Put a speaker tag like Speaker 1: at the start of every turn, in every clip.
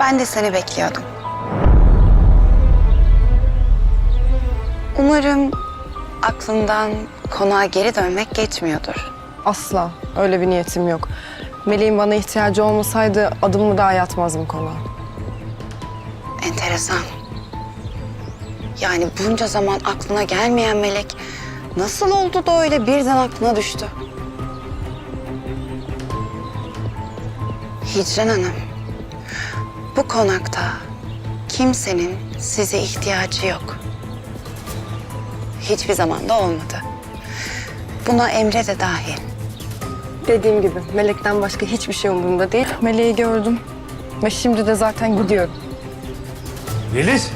Speaker 1: Ben de seni bekliyordum. Umarım aklından konağa geri dönmek geçmiyordur.
Speaker 2: Asla. Öyle bir niyetim yok. Melih'in bana ihtiyacı olmasaydı adımımı daha atmazdım konağa.
Speaker 1: Enteresan. Yani bunca zaman aklına gelmeyen melek nasıl oldu da öyle birden aklına düştü? Hicran Hanım, bu konakta kimsenin size ihtiyacı yok. Hiçbir zaman da olmadı. Buna Emre de dahil.
Speaker 2: Dediğim gibi Melek'ten başka hiçbir şey umurumda değil. Melek'i gördüm ve şimdi de zaten gidiyorum.
Speaker 3: Yeliz.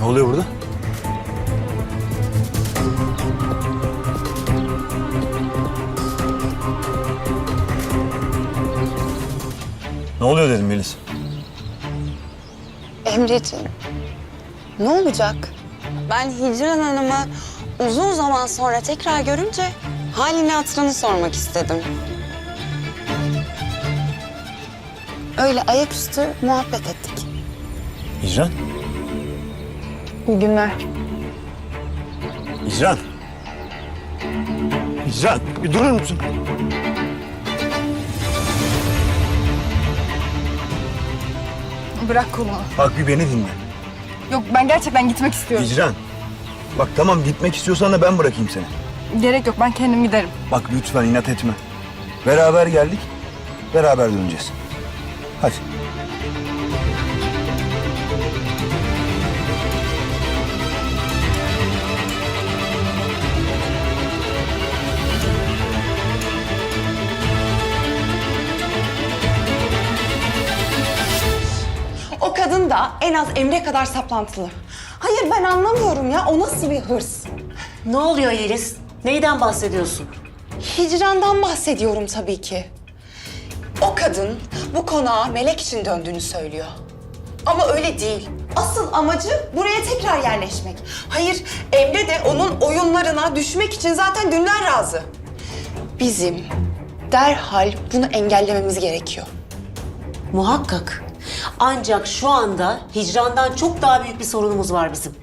Speaker 3: Ne oluyor burada? Ne oluyor dedim Yeliz.
Speaker 1: Emreciğim, ne olacak? Ben Hicran Hanım'ı uzun zaman sonra tekrar görünce halini hatırını sormak istedim. Öyle ayaküstü muhabbet ettik.
Speaker 3: Hicran.
Speaker 2: İyi günler.
Speaker 3: Hicran. Hicran bir durur musun?
Speaker 2: Bırak kolumu.
Speaker 3: Bak bir beni dinle.
Speaker 2: Yok ben gerçekten gitmek istiyorum.
Speaker 3: Hicran. Bak tamam gitmek istiyorsan da ben bırakayım seni.
Speaker 2: Gerek yok ben kendim giderim.
Speaker 3: Bak lütfen inat etme. Beraber geldik, beraber döneceğiz. Hadi.
Speaker 1: Da en az Emre kadar saplantılı. Hayır ben anlamıyorum ya. O nasıl bir hırs?
Speaker 4: Ne oluyor Yeliz? Neyden bahsediyorsun?
Speaker 1: Hicran'dan bahsediyorum tabii ki. O kadın bu konağa melek için döndüğünü söylüyor. Ama öyle değil. Asıl amacı buraya tekrar yerleşmek. Hayır, Emre de onun oyunlarına düşmek için zaten dünden razı. Bizim derhal bunu engellememiz gerekiyor.
Speaker 4: Muhakkak. Ancak şu anda hicrandan çok daha büyük bir sorunumuz var bizim.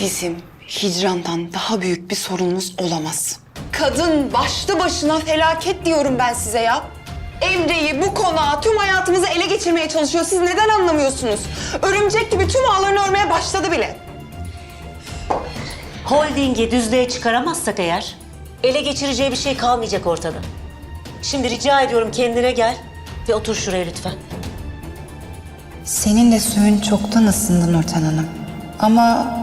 Speaker 1: Bizim hicrandan daha büyük bir sorunumuz olamaz. Kadın başlı başına felaket diyorum ben size ya. Emre'yi, bu konağı, tüm hayatımızı ele geçirmeye çalışıyor. Siz neden anlamıyorsunuz? Örümcek gibi tüm ağlarını örmeye başladı bile.
Speaker 4: Holding'i düzlüğe çıkaramazsak eğer ele geçireceği bir şey kalmayacak ortada. Şimdi rica ediyorum kendine gel ve otur şuraya lütfen.
Speaker 1: Senin de suyun çoktan ısındı Nurten Hanım. Ama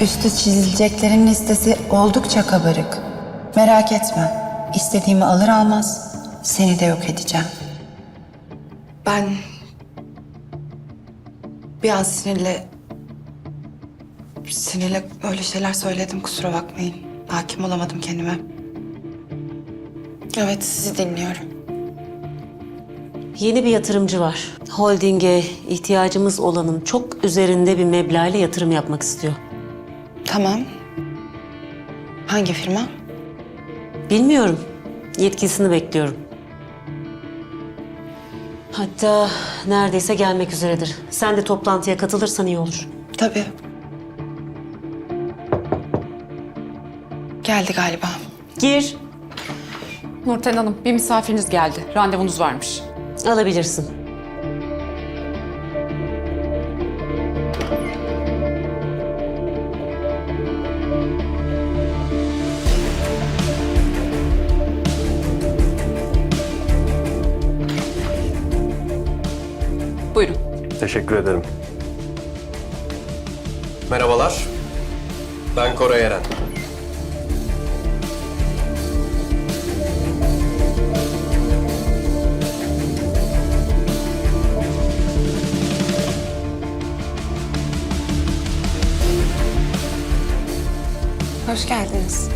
Speaker 1: üstü çizileceklerin listesi oldukça kabarık. Merak etme. İstediğimi alır almaz seni de yok edeceğim. Ben bir an sinirle sinirle öyle şeyler söyledim kusura bakmayın. Hakim olamadım kendime. Evet sizi dinliyorum.
Speaker 4: Yeni bir yatırımcı var. Holding'e ihtiyacımız olanın çok üzerinde bir meblağ ile yatırım yapmak istiyor.
Speaker 1: Tamam. Hangi firma?
Speaker 4: Bilmiyorum. Yetkisini bekliyorum. Hatta neredeyse gelmek üzeredir. Sen de toplantıya katılırsan iyi olur.
Speaker 1: Tabii. Geldi galiba.
Speaker 4: Gir,
Speaker 5: Nurten Hanım, bir misafiriniz geldi. Randevunuz varmış.
Speaker 4: Alabilirsin.
Speaker 5: Buyurun.
Speaker 6: Teşekkür ederim. Merhabalar. Ben Koray Eren.
Speaker 1: Hoş geldiniz.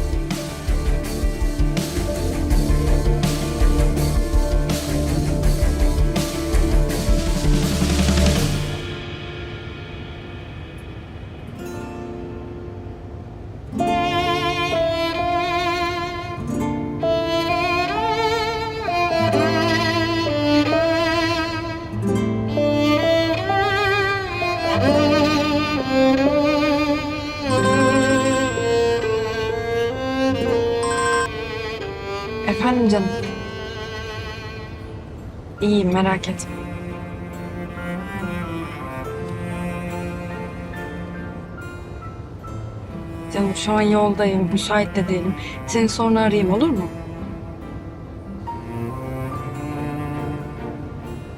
Speaker 7: İyiyim merak etme. Canım şu an yoldayım, müsait de değilim. Seni sonra arayayım olur mu?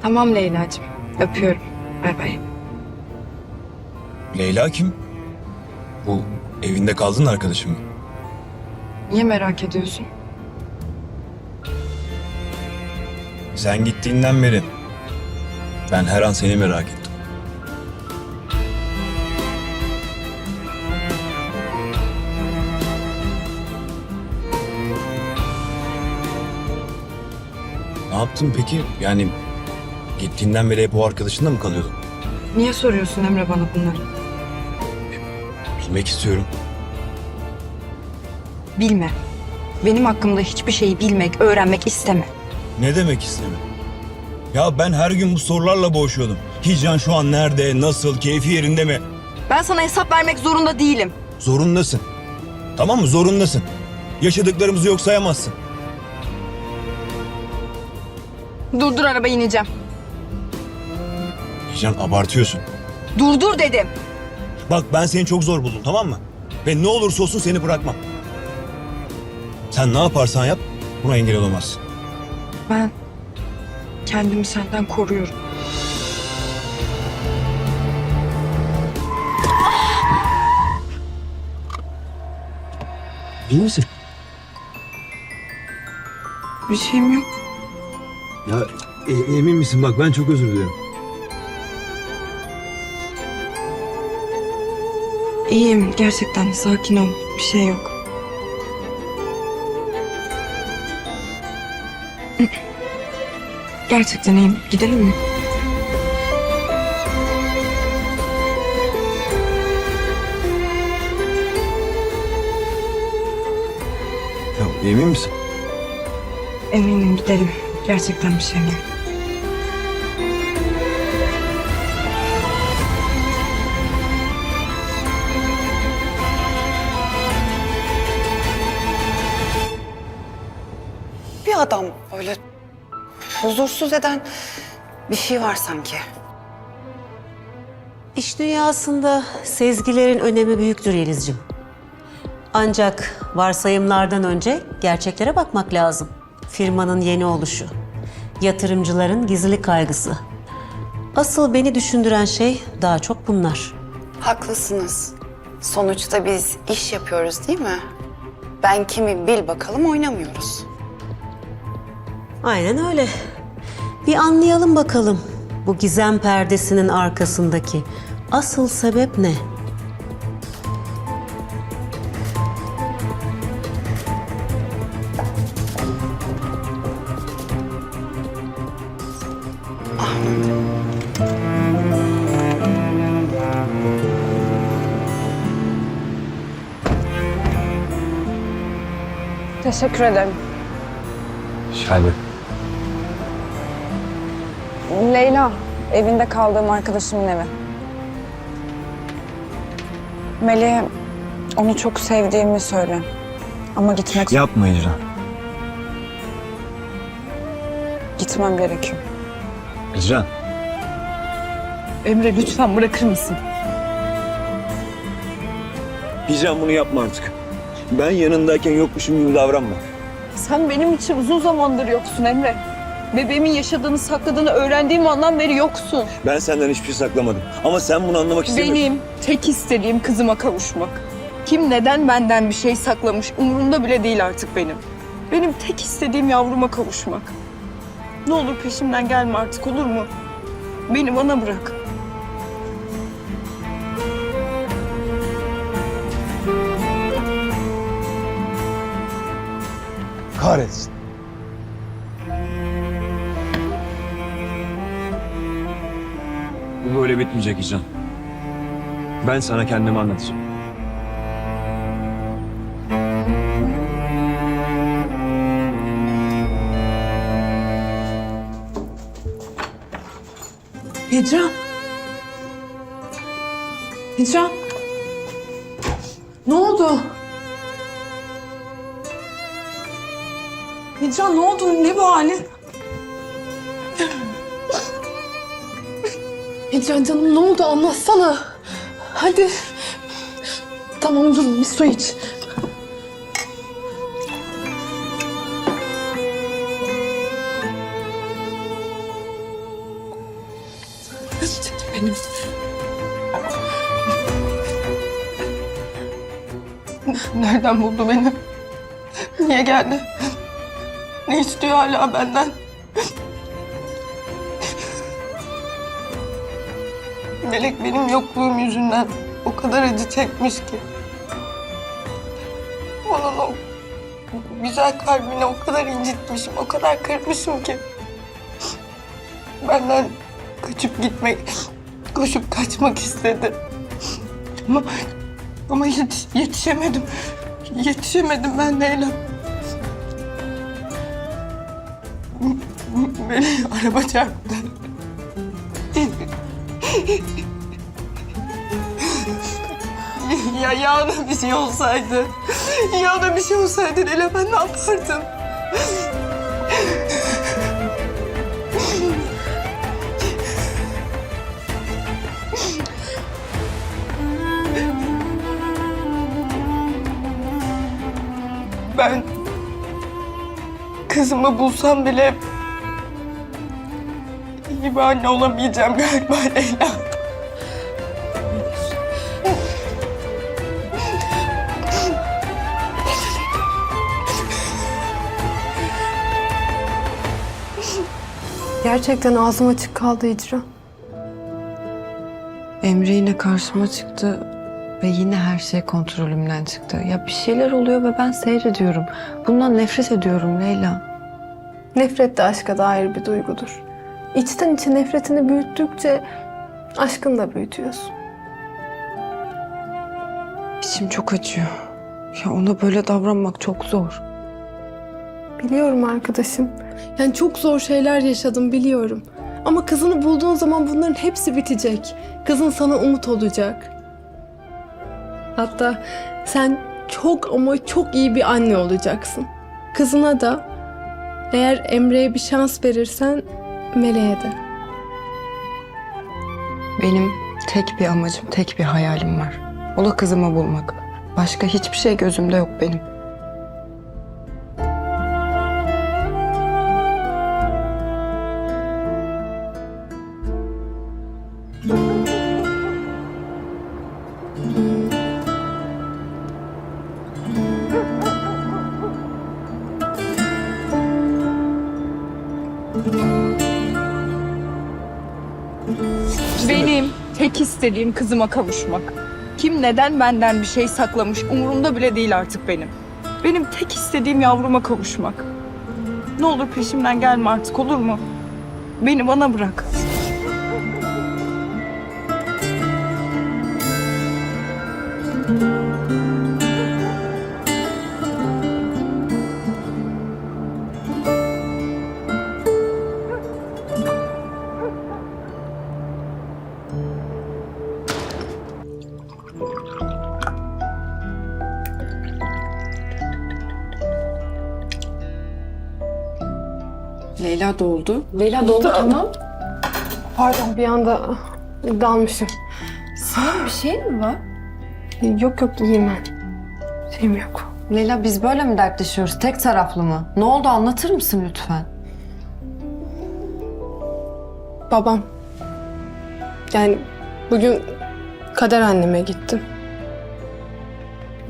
Speaker 7: Tamam Leyla'cığım. Öpüyorum. Bay bay.
Speaker 8: Leyla kim? Bu evinde kaldın arkadaşım mı?
Speaker 7: Niye merak ediyorsun?
Speaker 8: Sen gittiğinden beri ben her an seni merak ettim. Ne yaptın peki? Yani gittiğinden beri hep o arkadaşınla mı kalıyordun?
Speaker 7: Niye soruyorsun Emre bana bunları?
Speaker 8: Bilmek istiyorum.
Speaker 7: Bilme. Benim hakkımda hiçbir şeyi bilmek, öğrenmek isteme.
Speaker 8: Ne demek istemiyorum? Ya ben her gün bu sorularla boğuşuyordum. Hicran şu an nerede, nasıl, keyfi yerinde mi?
Speaker 7: Ben sana hesap vermek zorunda değilim.
Speaker 8: Zorundasın. Tamam mı? Zorundasın. Yaşadıklarımızı yok sayamazsın.
Speaker 7: Durdur araba ineceğim.
Speaker 8: Hicran abartıyorsun.
Speaker 7: Durdur dedim.
Speaker 8: Bak ben seni çok zor buldum tamam mı? Ve ne olursa olsun seni bırakmam. Sen ne yaparsan yap buna engel olamazsın.
Speaker 7: Ben kendimi senden koruyorum.
Speaker 8: İyi misin?
Speaker 7: Bir şeyim yok.
Speaker 9: Ya e- emin misin? Bak ben çok özür dilerim.
Speaker 7: İyiyim gerçekten sakin ol. Bir şey yok. Gerçekten iyiyim. Gidelim mi?
Speaker 9: Ya emin misin?
Speaker 7: Eminim gidelim. Gerçekten bir şey yok.
Speaker 1: Bir adam huzursuz eden bir şey var sanki.
Speaker 4: İş dünyasında sezgilerin önemi büyüktür Yeliz'cim. Ancak varsayımlardan önce gerçeklere bakmak lazım. Firmanın yeni oluşu, yatırımcıların gizli kaygısı. Asıl beni düşündüren şey daha çok bunlar.
Speaker 1: Haklısınız. Sonuçta biz iş yapıyoruz değil mi? Ben kimi bil bakalım oynamıyoruz.
Speaker 4: Aynen öyle. Bir anlayalım bakalım bu gizem perdesinin arkasındaki asıl sebep ne?
Speaker 7: Teşekkür ederim.
Speaker 9: Şerbet.
Speaker 7: Evinde kaldığım arkadaşımın evi. Melih'e onu çok sevdiğimi söyle. Ama gitmek
Speaker 8: Yapma Hicran.
Speaker 7: gitmem gerekiyor.
Speaker 8: Hicran.
Speaker 7: Emre lütfen bırakır mısın?
Speaker 8: Hicran bunu yapma artık. Ben yanındayken yokmuşum gibi davranma.
Speaker 3: Sen benim için uzun zamandır yoksun Emre. Bebeğimin yaşadığını sakladığını öğrendiğim andan beri yoksun.
Speaker 8: Ben senden hiçbir şey saklamadım. Ama sen bunu anlamak istemiyorsun.
Speaker 3: Benim tek istediğim kızıma kavuşmak. Kim neden benden bir şey saklamış umurumda bile değil artık benim. Benim tek istediğim yavruma kavuşmak. Ne olur peşimden gelme artık olur mu? Beni bana bırak.
Speaker 9: Kahretsin.
Speaker 8: Bu böyle bitmeyecek Hicran. Ben sana kendimi anlatacağım.
Speaker 10: Hicran. Hicran. Ne oldu?
Speaker 11: Hicran ne oldu? Ne bu halin?
Speaker 1: Hicran canım ne oldu anlatsana. Hadi. Tamam dur bir su iç.
Speaker 11: Nereden buldu beni? Niye geldi? Ne istiyor hala benden? Melek benim yokluğum yüzünden o kadar acı çekmiş ki. Onun o güzel kalbini o kadar incitmişim, o kadar kırmışım ki. Benden kaçıp gitmek, koşup kaçmak istedi. Ama, ama yetiş- yetişemedim. Yetişemedim ben Leyla. Beni araba çarptı. Ya yağına bir şey olsaydı. Yağına bir şey olsaydı Leyla ben ne yapardım? Ben kızımı bulsam bile iyi bir anne olamayacağım galiba Leyla.
Speaker 1: Gerçekten ağzım açık kaldı Hicran. Emre yine karşıma çıktı ve yine her şey kontrolümden çıktı. Ya bir şeyler oluyor ve ben seyrediyorum. Bundan nefret ediyorum Leyla. Nefret de aşka dair bir duygudur. İçten içe nefretini büyüttükçe aşkını da büyütüyorsun. İçim çok acıyor. Ya ona böyle davranmak çok zor.
Speaker 10: Biliyorum arkadaşım. Yani çok zor şeyler yaşadım biliyorum. Ama kızını bulduğun zaman bunların hepsi bitecek. Kızın sana umut olacak. Hatta sen çok ama çok iyi bir anne olacaksın. Kızına da eğer Emre'ye bir şans verirsen Meleğe de.
Speaker 1: Benim tek bir amacım, tek bir hayalim var. O da kızımı bulmak. Başka hiçbir şey gözümde yok benim.
Speaker 11: Benim tek istediğim kızıma kavuşmak. Kim neden benden bir şey saklamış umurumda bile değil artık benim. Benim tek istediğim yavruma kavuşmak. Ne olur peşimden gelme artık olur mu? Beni bana bırak.
Speaker 1: Leyla doldu. Leyla doldu tamam.
Speaker 10: Pardon bir anda dalmışım.
Speaker 1: Senin bir şeyin mi var?
Speaker 10: Yok yok iyiyim ben. Şeyim yok.
Speaker 1: Leyla biz böyle mi dertleşiyoruz? Tek taraflı mı? Ne oldu anlatır mısın lütfen?
Speaker 10: Babam. Yani bugün kader anneme gittim.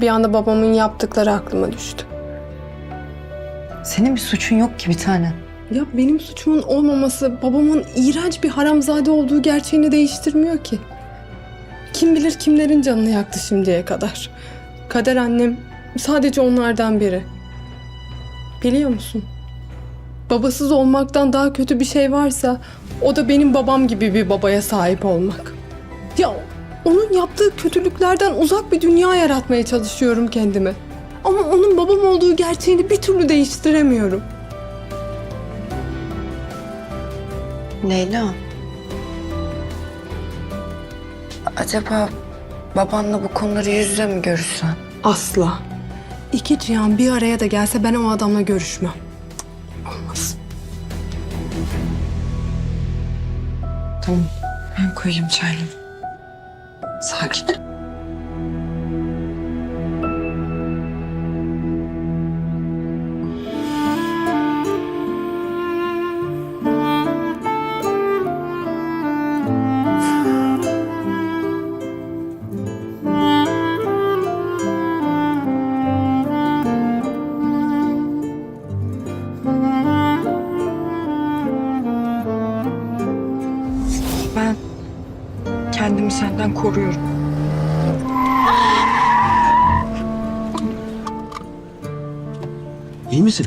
Speaker 10: Bir anda babamın yaptıkları aklıma düştü.
Speaker 1: Senin bir suçun yok ki bir tane.
Speaker 10: Ya benim suçumun olmaması babamın iğrenç bir haramzade olduğu gerçeğini değiştirmiyor ki. Kim bilir kimlerin canını yaktı şimdiye kadar. Kader annem sadece onlardan biri. Biliyor musun? Babasız olmaktan daha kötü bir şey varsa o da benim babam gibi bir babaya sahip olmak. Ya onun yaptığı kötülüklerden uzak bir dünya yaratmaya çalışıyorum kendime. Ama onun babam olduğu gerçeğini bir türlü değiştiremiyorum.
Speaker 1: Leyla. Acaba babanla bu konuları yüz yüze mi görüşsen?
Speaker 10: Asla. İki cihan bir araya da gelse ben o adamla görüşmem. Olmasın.
Speaker 1: Tamam. Ben koyayım çayları. Sakin.
Speaker 8: İyi misin?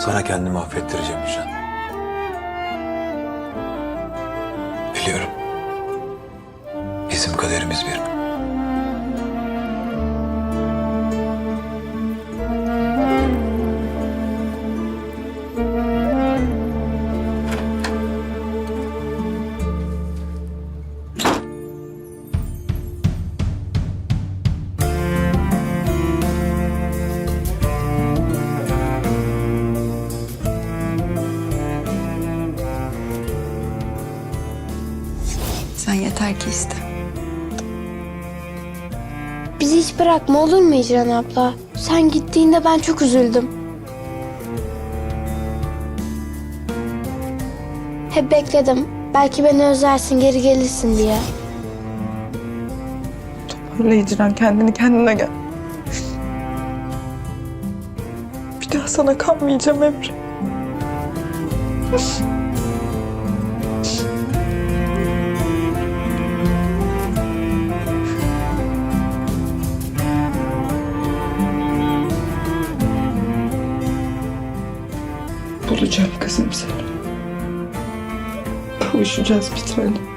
Speaker 8: Sana kendimi affettireceğim Hücan.
Speaker 1: Sen yeter ki iste.
Speaker 12: Bizi hiç bırakma olur mu Hicran abla? Sen gittiğinde ben çok üzüldüm. Hep bekledim. Belki beni özlersin, geri gelirsin diye.
Speaker 11: Öyle Hicran kendini kendine gel. Bir daha sana kanmayacağım Emre. Bulacağım kızım seni. Kavuşacağız bir tane.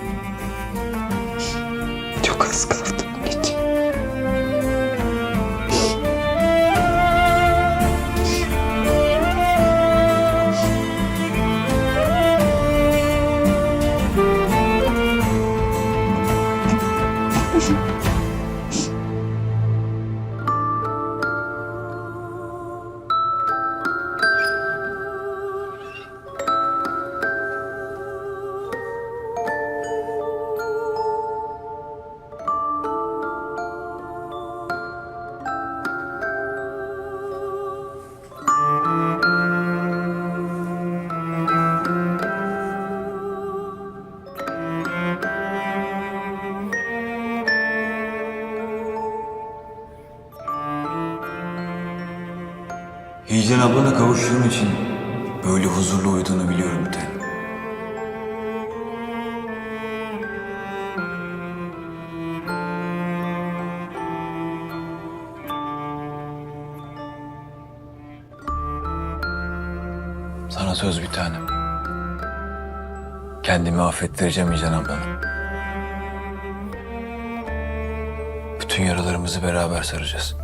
Speaker 8: Hicran ablana kavuştuğun için böyle huzurlu uyuduğunu biliyorum tanem. Sana söz bir tanem. Kendimi affettireceğim Hicran ablana. Bütün yaralarımızı beraber saracağız.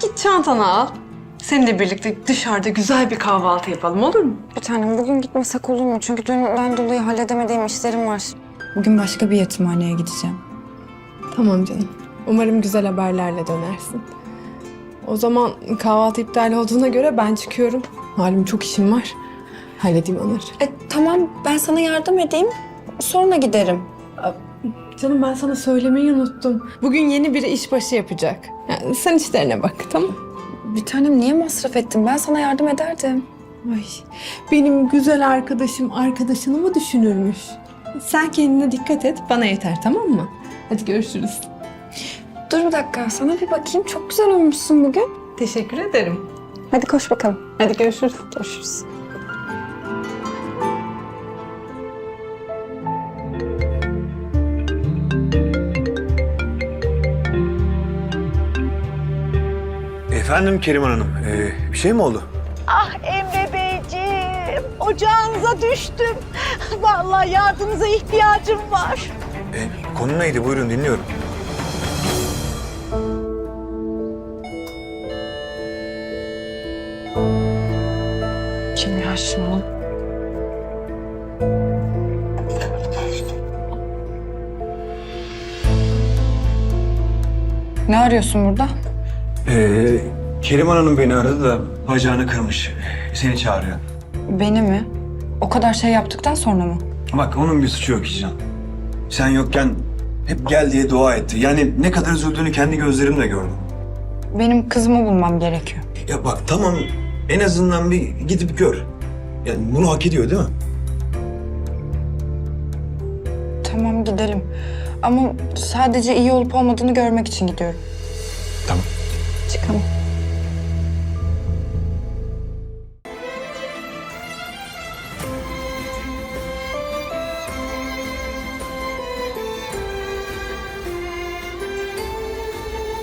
Speaker 10: Git çantanı al. Seninle birlikte dışarıda güzel bir kahvaltı yapalım olur mu?
Speaker 1: Bir tanem bugün gitmesek olur mu? Çünkü dünden dolayı halledemediğim işlerim var.
Speaker 13: Bugün başka bir yetimhaneye gideceğim.
Speaker 10: Tamam canım. Umarım güzel haberlerle dönersin. O zaman kahvaltı iptal olduğuna göre ben çıkıyorum. Malum çok işim var. halledeyim onları.
Speaker 1: E, tamam ben sana yardım edeyim. Sonra giderim.
Speaker 10: Canım ben sana söylemeyi unuttum. Bugün yeni biri işbaşı yapacak. Yani sen işlerine bak tamam
Speaker 1: Bir tanem niye masraf ettin? Ben sana yardım ederdim.
Speaker 10: Ay, benim güzel arkadaşım arkadaşını mı düşünürmüş? Sen kendine dikkat et, bana yeter tamam mı? Hadi görüşürüz.
Speaker 1: Dur bir dakika sana bir bakayım. Çok güzel olmuşsun bugün.
Speaker 10: Teşekkür ederim.
Speaker 1: Hadi koş bakalım.
Speaker 10: Hadi görüşürüz.
Speaker 1: Görüşürüz.
Speaker 8: Efendim Keriman Hanım, ee, bir şey mi oldu?
Speaker 14: Ah Emre Beyciğim, ocağınıza düştüm. Vallahi yardımınıza ihtiyacım var.
Speaker 8: E, konu neydi? Buyurun dinliyorum.
Speaker 1: Kim ya şimdi? Ne arıyorsun burada?
Speaker 8: Ee, Keriman Hanım beni aradı da bacağını kırmış. Seni çağırıyor.
Speaker 1: Beni mi? O kadar şey yaptıktan sonra mı?
Speaker 8: Bak onun bir suçu yok Hicran. Sen yokken hep gel diye dua etti. Yani ne kadar üzüldüğünü kendi gözlerimle gördüm.
Speaker 1: Benim kızımı bulmam gerekiyor.
Speaker 8: Ya bak tamam en azından bir gidip gör. Yani bunu hak ediyor değil mi?
Speaker 1: Tamam gidelim. Ama sadece iyi olup olmadığını görmek için gidiyorum.
Speaker 8: Tamam.
Speaker 1: Çıkalım.